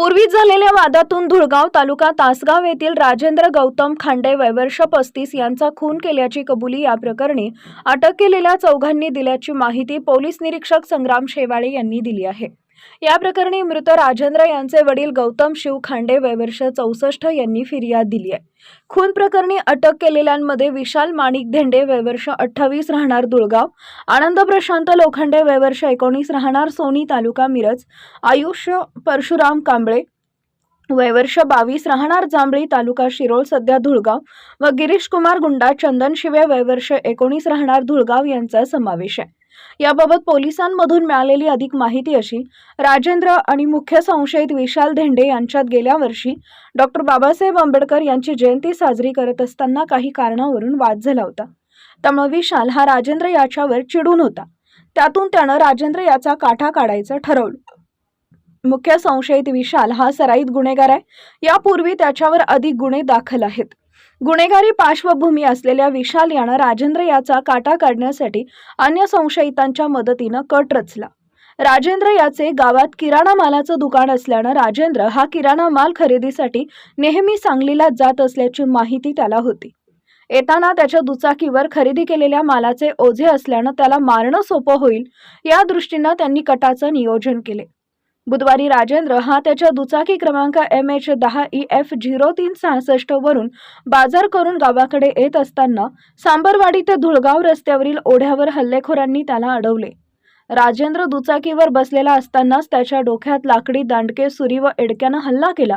पूर्वी झालेल्या वादातून धुळगाव तालुका तासगाव येथील राजेंद्र गौतम खांडे वयवर्ष पस्तीस यांचा खून केल्याची कबुली या प्रकरणी अटक केलेल्या चौघांनी दिल्याची माहिती पोलीस निरीक्षक संग्राम शेवाळे यांनी दिली आहे. या प्रकरणी मृत राजेंद्र यांचे वडील गौतम शिव खांडे वयवर्ष चौसष्ट यांनी फिर्याद दिली आहे. खून प्रकरणी अटक केलेल्यांमध्ये विशाल माणिक धेंडे वयवर्ष अठ्ठावीस राहणार दुळगाव आनंद प्रशांत लोखंडे वयवर्ष एकोणीस राहणार सोनी तालुका मिरज आयुष्य परशुराम कांबळे वयवर्ष बावीस राहणार जांभळी तालुका शिरोळ सध्या धुळगाव व गिरीश कुमार गुंडा चंदन शिवे वयवर्ष एकोणीस राहणार धुळगाव यांचा समावेश आहे. याबाबत पोलिसांमधून मिळालेली अधिक माहिती अशी राजेंद्र आणि मुख्य संशयित विशाल धेंडे यांच्यात गेल्या वर्षी डॉक्टर बाबासाहेब आंबेडकर यांची जयंती साजरी करत असताना काही कारणावरून वाद झाला होता. त्यामुळे विशाल हा राजेंद्र याच्यावर चिडून होता. त्यातून त्यानं राजेंद्र याचा काठा काढायचं ठरवलं. मुख्य संशयित विशाल हा सराईत गुन्हेगार आहे. यापूर्वी त्याच्यावर अधिक गुन्हे दाखल आहेत. गुन्हेगारी पार्श्वभूमी असलेल्या विशाल यानं राजेंद्र याचा काटा काढण्यासाठी अन्य संशयितांच्या मदतीनं कट रचला. राजेंद्र याचे गावात किराणा मालाचं दुकान असल्यानं राजेंद्र हा किराणा माल खरेदीसाठी नेहमी सांगलीला जात असल्याची माहिती त्याला होती. येताना त्याच्या दुचाकीवर खरेदी केलेल्या मालाचे ओझे असल्यानं त्याला मारणं सोपं होईल या दृष्टीनं त्यांनी कटाचं नियोजन केले. बुधवारी राजेंद्र हा त्याच्या दुचाकी क्रमांक एम एच दहा ई एफ झिरो तीन सहासष्ट वरून बाजार करून गावाकडे येत असताना सांबरवाडी ते धुळगाव रस्त्यावरील ओढ्यावर हल्लेखोरांनी त्याला अडवले. राजेंद्र दुचाकीवर बसलेला असतानाच त्याच्या डोक्यात लाकडी दांडके सुरी व एडक्यानं हल्ला केला.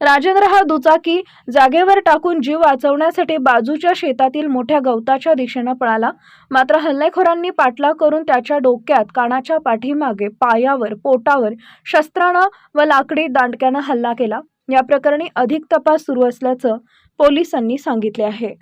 राजेंद्र हा दुचाकी जागेवर टाकून जीव वाचवण्यासाठी बाजूच्या शेतातील मोठ्या गवताच्या दिशेनं पळाला. मात्र हल्लेखोरांनी पाठलाग करून त्याच्या डोक्यात कानाच्या पाठीमागे पायावर पोटावर शस्त्रानं व लाकडी दांडक्यानं हल्ला केला. या प्रकरणी अधिक तपास सुरू असल्याचं पोलिसांनी सांगितले आहे.